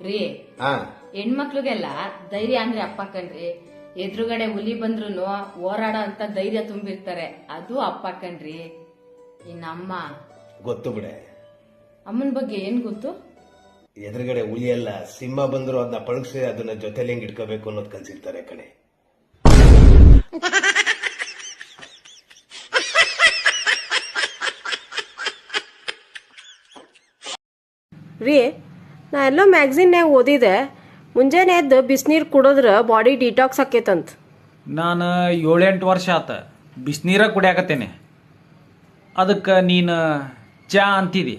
ರೀ ಹಾ ಹೆಣ್ಮಕ್ಳಿಗೆಲ್ಲ ಧೈರ್ಯ ಅಂದ್ರೆ ಅಪ್ಪ ಕಣ್ರಿ. ಎದುರುಗಡೆ ಹುಲಿ ಬಂದ್ರು ಹೋರಾಡೋ ಅಂತ ಧೈರ್ಯ ತುಂಬಿರ್ತಾರೆ. ಅದು ಅಪ್ಪ ಕಣ್ರಿ. ಇನ್ನಮ್ಮ. ಗೊತ್ತು ಬಿಡೆ. ಅಮ್ಮನ ಬಗ್ಗೆ ಏನ್ ಗೊತ್ತು? ಎದುರುಗಡೆ ಹುಲಿ ಎಲ್ಲ ಸಿಂಹ ಬಂದ್ರು ಅದನ್ನ ಪಳಗಿಸಿ ಅದನ್ನ ಜೊತೆಲಿ ಹೆಂಗ್ ಇಟ್ಕೋಬೇಕು ಅನ್ನೋದು ಕಲ್ಸಿರ್ತಾರೆ ಕಣೆ. ರೀ ನಾ ಎಲ್ಲೋ ಮ್ಯಾಗ್ಝಿನ್ಯಾಗ ಓದಿದೆ ಮುಂಜಾನೆ ಎದ್ದು ಬಿಸಿನೀರು ಕುಡಿದ್ರೆ ಬಾಡಿ ಡಿಟಾಕ್ಸ್ ಆಕೈತಂತ ನಾನು ಏಳೆಂಟು ವರ್ಷ ಆತ ಬಿಸಿನೀರ ಕುಡಿಯಾಕತ್ತೇನೆ. ಅದಕ್ಕೆ ನೀನು ಚಾ ಅಂತೀರಿ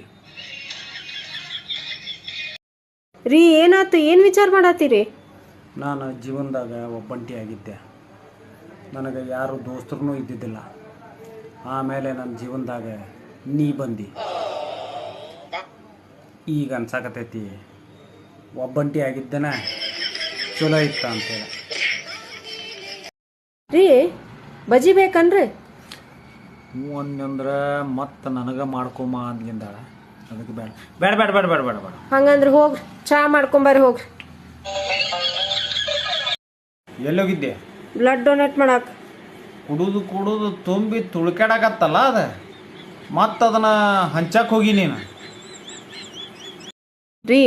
ರೀ ಏನಾತು ಏನು ವಿಚಾರ ಮಾಡತ್ತೀರಿ ನಾನು ಜೀವನದಾಗ ಒಬ್ಬಂಟಿ ಆಗಿದ್ದೆ. ನನಗೆ ಯಾರು ದೋಸ್ತರೂ ಇದ್ದಿದ್ದಿಲ್ಲ. ಆಮೇಲೆ ನನ್ನ ಜೀವನದಾಗ ನೀ ಬಂದಿ. ಈಗ ಅನ್ಸಾಕತೈತಿ ಒಬ್ಬಂಟಿ ಆಗಿದ್ದೇನೆ ಚಲೋ ಇತ್ತ ಅಂತೇಳಿ ರೀ ಬಜಿ ಬೇಕನ್ರಿ? ಹ್ಞೂ ಅಂದಂದ್ರೆ ಮತ್ತೆ ನನಗೆ ಮಾಡ್ಕೊಂಬ ಅಂದ್ಗಿಂದ ಅದಕ್ಕೆ ಬೇಡ. ಬೇಡ ಬೇಡ ಬೇಡ ಬೇಡ ಬೇಡ ಬೇಡ. ಹಂಗಂದ್ರೆ ಹೋಗ್ರಿ ಚಾ ಮಾಡ್ಕೊಂಬರ್ರಿ ಹೋಗ್ರಿ. ಎಲ್ಲೋಗಿದ್ದೆ? ಬ್ಲಡ್ ಡೊನೇಟ್ ಮಾಡಕ್ಕೆ ಕುಡುದು ಕುಡುದು ತುಂಬಿ ತುಳ್ಕ್ಯಾಡಕತ್ತಲ್ಲ ಅದ. ಮತ್ತೆ ಅದನ್ನು ಹಂಚಕ್ಕೆ ಹೋಗಿ ನೀನು. ರೀ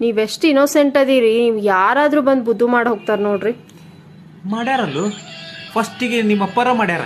ನೀವೆಷ್ಟು ಇನ್ನೋಸೆಂಟ್ ಅದೀರಿ? ನೀವು ಯಾರಾದರೂ ಬಂದು ಬುದ್ಧು ಮಾಡಿ ಹೋಗ್ತಾರೆ ನೋಡ್ರಿ. ಮಾಡ್ಯಾರಲ್ಲು? ಫಸ್ಟಿಗೆ ನಿಮ್ಮ ಅಪ್ಪರ ಮಾಡ್ಯಾರ.